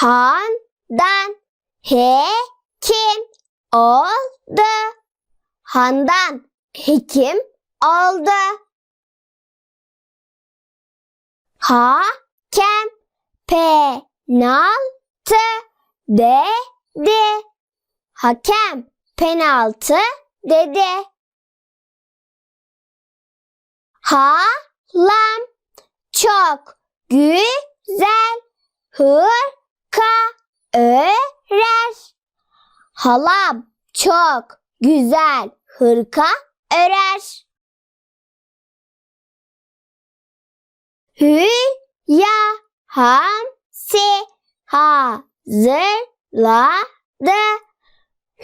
Handan hekim oldu. Handan hekim oldu. Hakem penaltı dedi. Hakem penaltı dedi. Halam çok güzel hırka örer. Halam çok güzel hırka örer. Hülya hamsi hazırladı.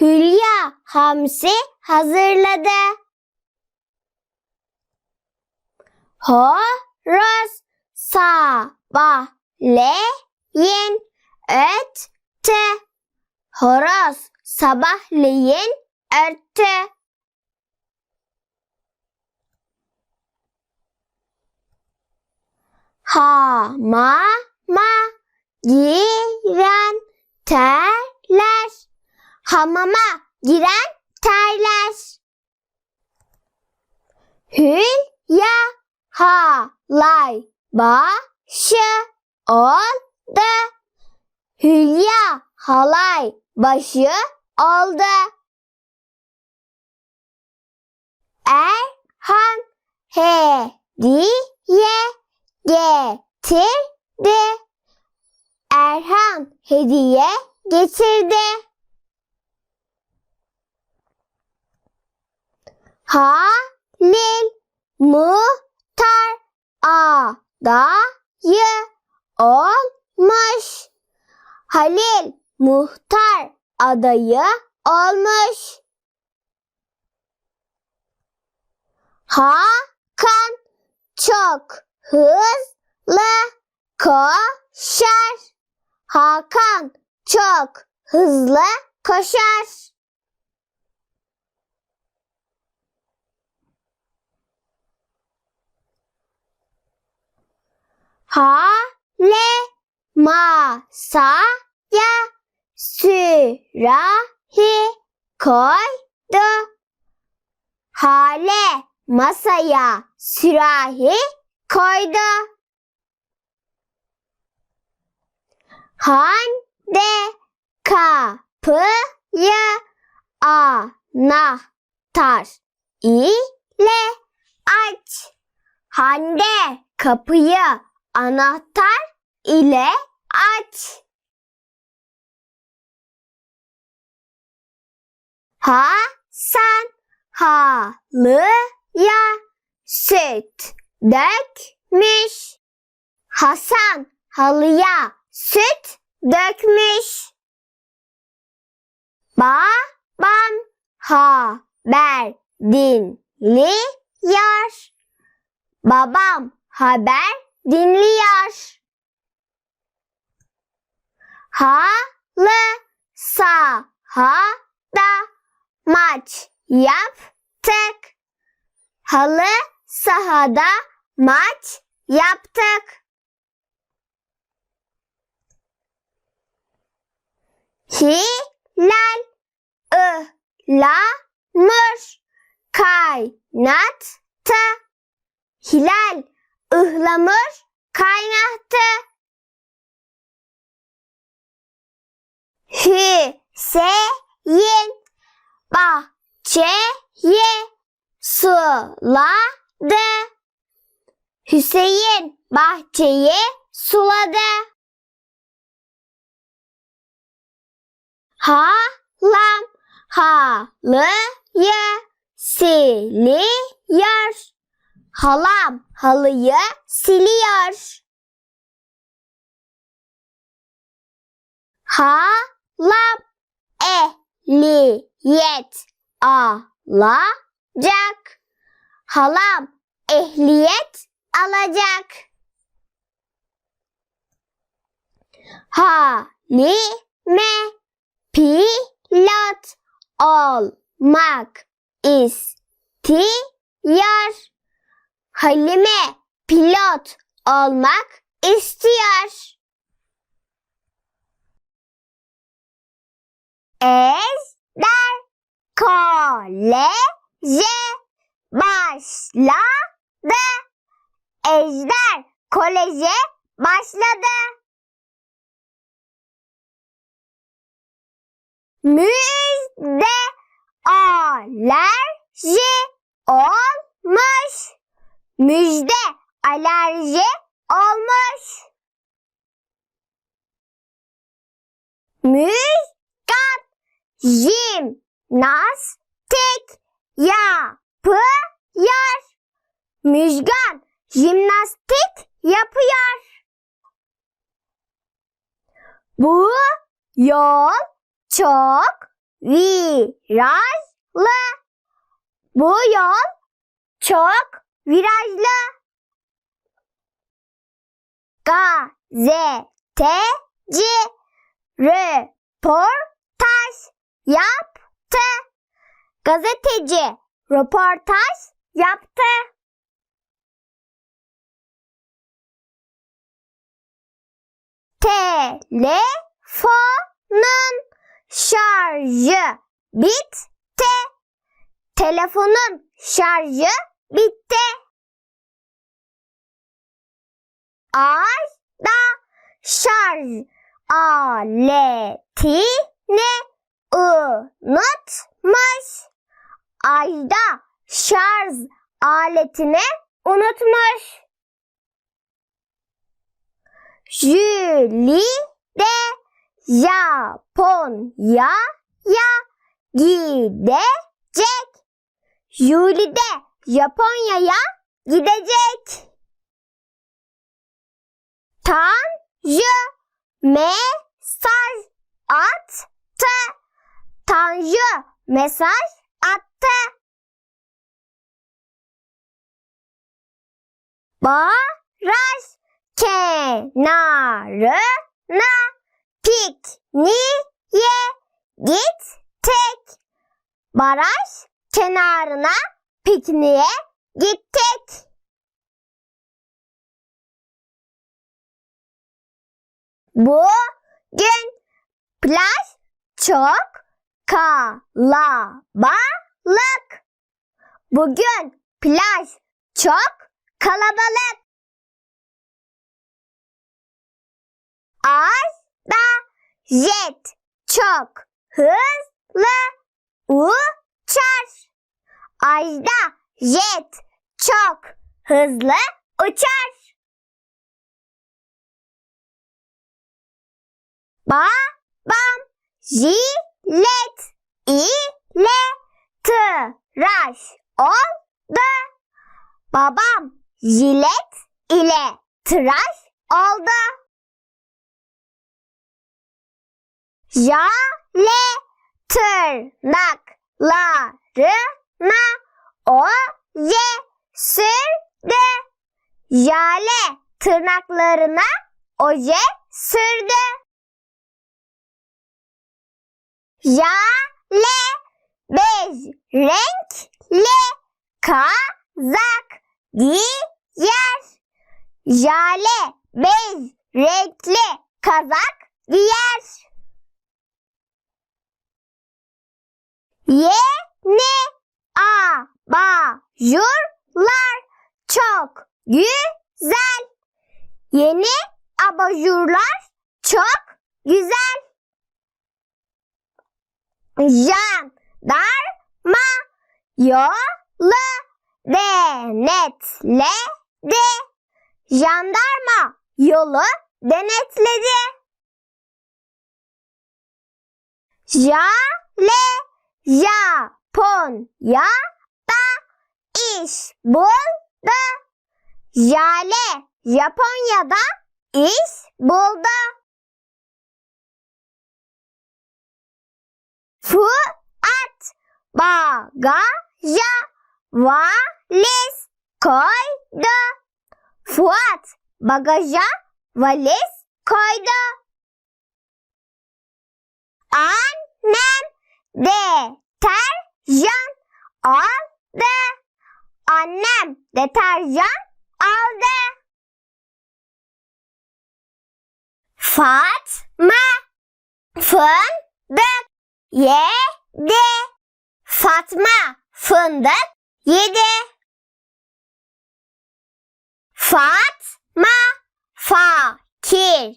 Hülya hamsi hazırladı. Horoz sabahleyin öttü. Horoz sabahleyin öttü. Hamama giren terler. Hamama giren terler. Hülya halay başı oldu. Hülya halay başı oldu. Erhan hediye getirdi. Erhan hediye getirdi. Halil muhtar adayı olmuş. Halil muhtar adayı olmuş. Hakan çok hızlı koşar. Hakan çok hızlı koşar. Hale masaya sürahi koydu. Hale masaya sürahi koydu. Hande kapıyı anahtar ile aç. Hande kapıyı anahtar ile aç. Hasan halıya süt dökmüş. Hasan halıya süt dökmüş. Babam haber dinliyor. Babam haber dinliyor. Halı sahada maç yaptık. Halı sahada maç yaptık. Hilal ıhlamur kaynattı. Hilal ıhlamur kaynattı. Hüseyin bahçeyi suladı. Hüseyin bahçeyi suladı. Halam halıyı siliyor. Halam halıyı siliyor. Halam ehliyet alacak. Halam ehliyet alacak. Halime pilot olmak istiyor. Halime pilot olmak istiyor. Ejder koleje başladı. Ejder koleje başladı. Müjde alerji olmuş. Müjde alerji olmuş. Müjgan jimnastik yapıyor. Müjgan jimnastik yapıyor. Bu yol çok virajlı. Bu yol çok virajlı. Gazeteci röportaj yaptı. Gazeteci röportaj yaptı. Telefonun şarjı bitti. Telefonun şarjı bitti. Ayda şarj aletini unutmuş. Ayda şarj aletini unutmuş. Julie de Japonya'ya gidecek. Julie de Japonya'ya gidecek. Tanju mesaj attı. Tanju mesaj attı. Baraj kenarına pikniğe gittik. Baraj kenarına pikniğe gittik. Bugün plaj çok kalabalık. Bugün plaj çok kalabalık. Ayda jet çok hızlı uçar. Ayda jet çok hızlı uçar. Babam jilet ile tıraş oldu. Babam jilet ile tıraş oldu. Jale tırnaklarına oje sürdü. Jale tırnaklarına oje sürdü. Jale bej renkli kazak giyer. Jale bej renkli kazak giyer. Yeni abajurlar çok güzel. Yeni abajurlar çok güzel. Jandarma yolu denetledi. Jandarma yolu denetledi. Jale Japonya'da iş buldu. Jale Japonya'da iş buldu. Fuat bagaja valiz koydu. Fuat bagaja valiz koydu. Annem deterjan aldı. Annem deterjan aldı. Fatma fındık yedi. Fatma fındık yedi. Fatma fakirlere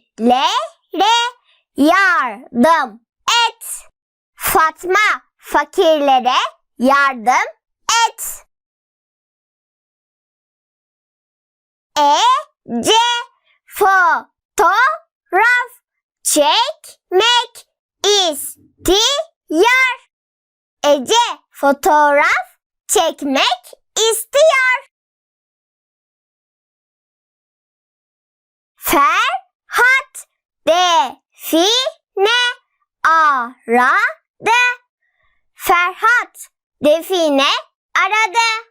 yardım et. Fatma fakirlere yardım et. Ece fotoğraf çekmek istiyor. Ece fotoğraf çekmek istiyor. Ferhat Define aradı. Ferhat Define aradı.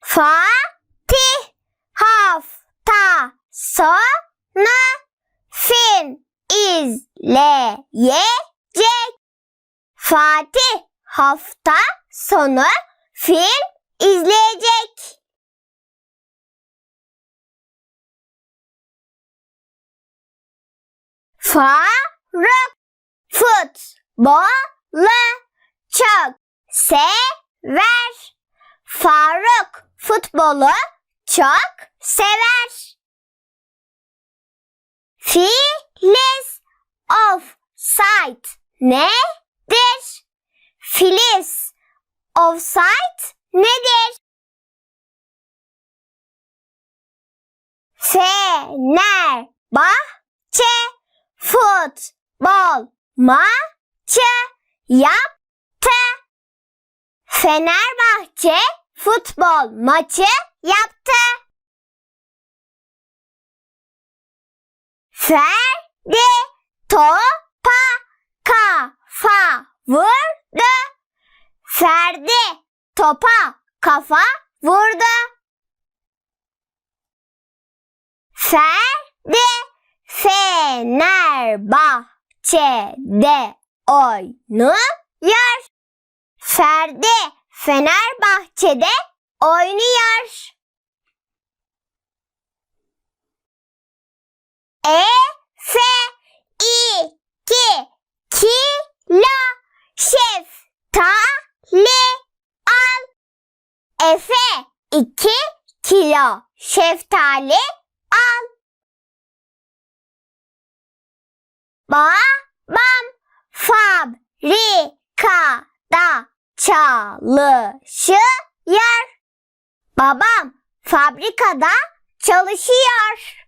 Fatih hafta sonu film izleyecek. Fatih hafta sonu film izleyecek. Faruk futbolu çok sever. Faruk futbolu çok sever. Filiz offside nedir? Filiz offside nedir? Fenerbahçe futbol maçı yaptı. Fenerbahçe futbol maçı yaptı. Ferdi topa kafa vurdu. Ferdi topa kafa vurdu. Ferdi Fenerbahçe'de oynuyor. Ferdi Fenerbahçe'de oynuyor. Efe iki kilo şeftali al. Efe iki kilo şeftali al. Babam fabrikada çalışıyor. Babam fabrikada çalışıyor.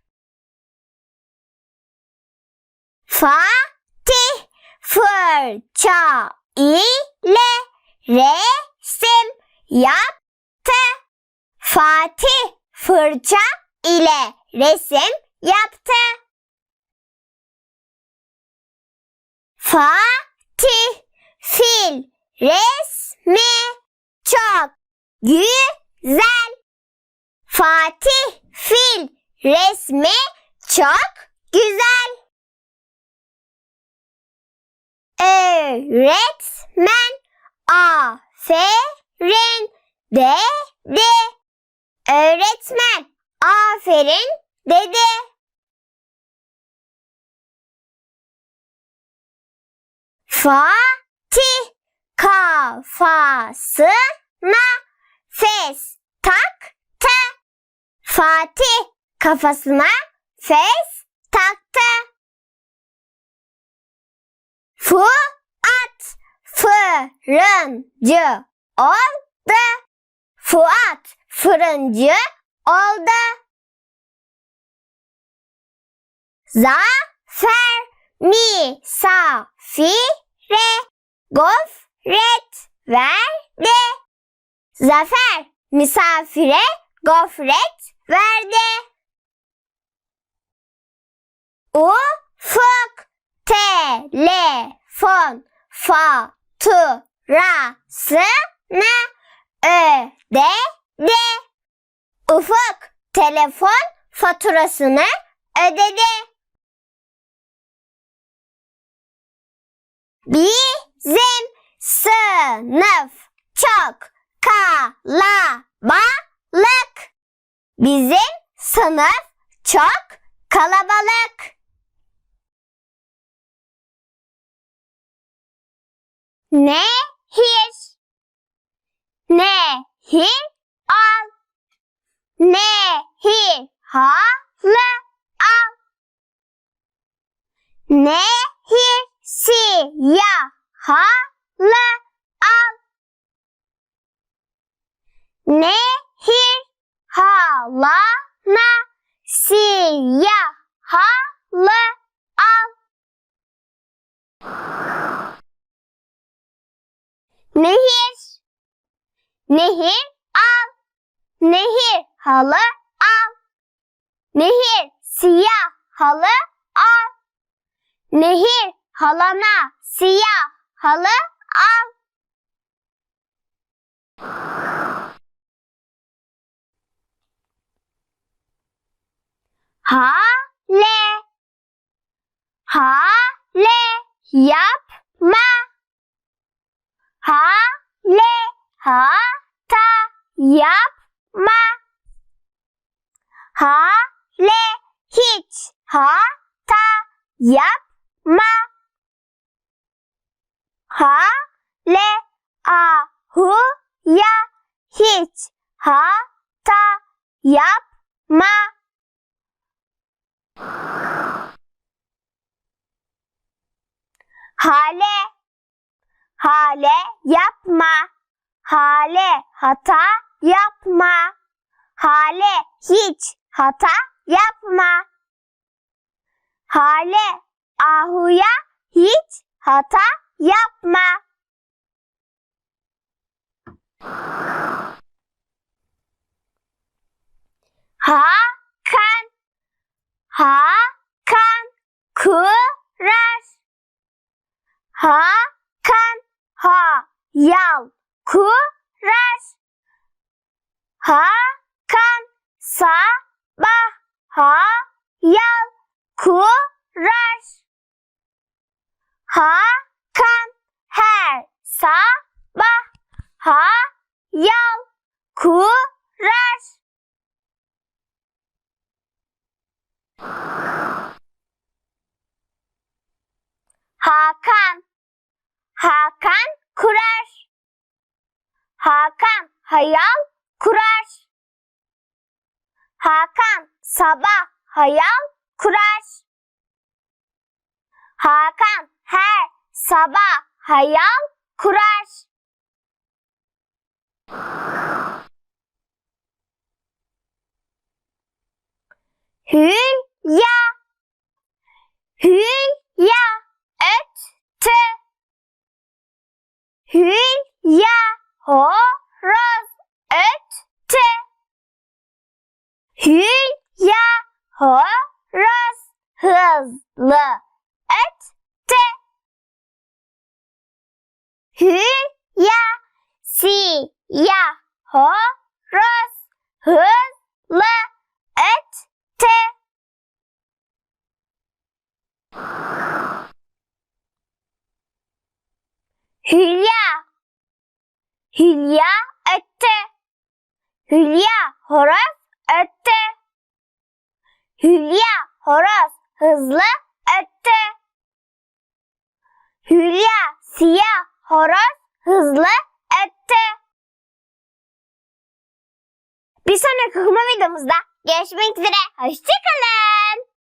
Fatih fırça ile resim yaptı. Fatih fırça ile resim yaptı. Fatih fil resmi çok güzel. Fatih fil resmi çok güzel. Öğretmen aferin dedi. Öğretmen aferin dedi. Fatih kafasına fes taktı. Fatih kafasına fes taktı. Fuat fırıncı oldu. Fuat fırıncı oldu. Zafer misafire gofret verdi. Zafer misafire gofret verdi. Ufuk telefon faturasını Ö, D, D. Ufuk telefon faturasını ödedi. Bizim sınıf çok kalabalık. Bizim sınıf çok kalabalık. Nehir Nehir al. Nehir halı al. Nehir siyah halı al. Nehir halana siyah halı al. Nehir. Nehir al. Nehir halı al. Nehir siyah halı al. Nehir halana siyah halı al. Hale. Hale yapma. Hale hata yapma. Hale hiç hata yapma. Hale ahu ya hiç hata yapma. Hale Hale yapma. Hale hata yapma. Hale hiç hata yapma. Hale ahuya hiç hata yapma. Hakan Hakan kurar. Hakan hayal kurar. Hakan sabah hayal kurar. Hakan her sabah hayal kurar. Hakan Hakan kurar. Hakan hayal kurar. Hakan sabah hayal kurar. Hakan her sabah hayal kurar. Hülya Hülya öttü. Hülya horoz öttü. Hülya horoz hızlı öttü. Hülya siyah horoz hızlı Hülya öttü. Hülya horoz öttü. Hülya horoz hızlı öttü. Hülya siyah horoz hızlı öttü. Bir sonraki okuma videomuzda görüşmek üzere. Hoşçakalın.